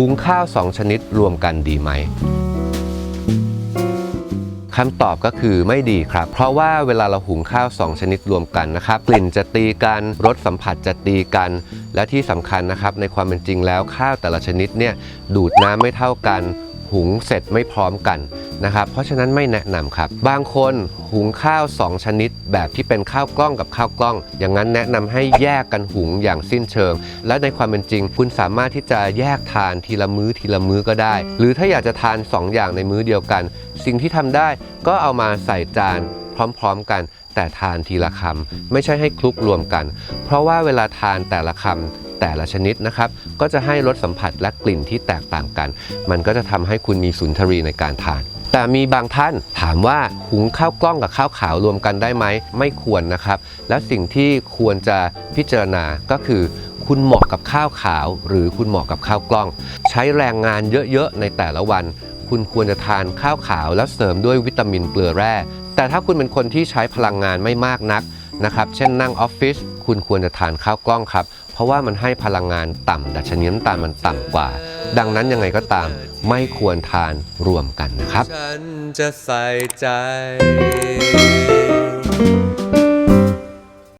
หุงข้าวสองชนิดรวมกันดีไหมคำตอบก็คือไม่ดีครับ เพราะว่าเวลาเราหุงข้าว 2 ชนิดรวมกันนะครับ กลิ่นจะตีกันรสสัมผัสจะตีกัน และที่สำคัญนะครับ ในความเป็นจริงแล้วข้าวแต่ละชนิดเนี่ยดูดน้ำไม่เท่ากัน หุงเสร็จไม่พร้อมกัน นะครับ เพราะฉะนั้นไม่แนะนำครับ บางคนหุงข้าว 2 ชนิด แบบที่เป็นข้าวกล้องกับข้าวกล้อง อย่างนั้นแนะนำให้แยกกันหุงอย่างสิ้นเชิง และในความเป็นจริง คุณสามารถที่จะแยกทานทีละมื้อทีละมื้อก็ได้ หรือถ้าอยากจะทาน 2 อย่างในมื้อเดียวกัน สิ่งที่ทำได้ก็เอามาใส่จานพร้อมๆกันแต่ทานทีละคำไม่ใช่ให้คลุกรวมกัน เพราะว่าเวลาทานแต่ละคำแต่ละชนิดนะครับ ก็จะให้รสสัมผัสและกลิ่นที่แตกต่างกัน มันก็จะทำให้คุณมีสุนทรีในการทาน แต่มีบางท่านถามว่าหุงข้าวกล้องกับข้าวขาวรวมกันได้ไหมไม่ควรนะครับ และสิ่งที่ควรจะพิจารณาก็คือคุณเหมาะกับข้าวขาว หรือคุณเหมาะกับข้าวกล้อง ใช้แรงงานเยอะๆในแต่ละวัน คุณควรจะทานข้าวขาว แล้วเสริมด้วยวิตามินเกลือแร่ แต่ถ้าคุณเป็นคนที่ใช้พลังงานไม่มากนักนะครับ เช่นนั่งออฟฟิศคุณควรจะทานข้าวกล้องครับ เพราะว่ามันให้พลังงานต่ำดัชนีน้ำตาลมันต่ำกว่า ดังนั้นยังไงก็ตามไม่ควรทานรวมกันนะครับ ฉันจะใส่ใจ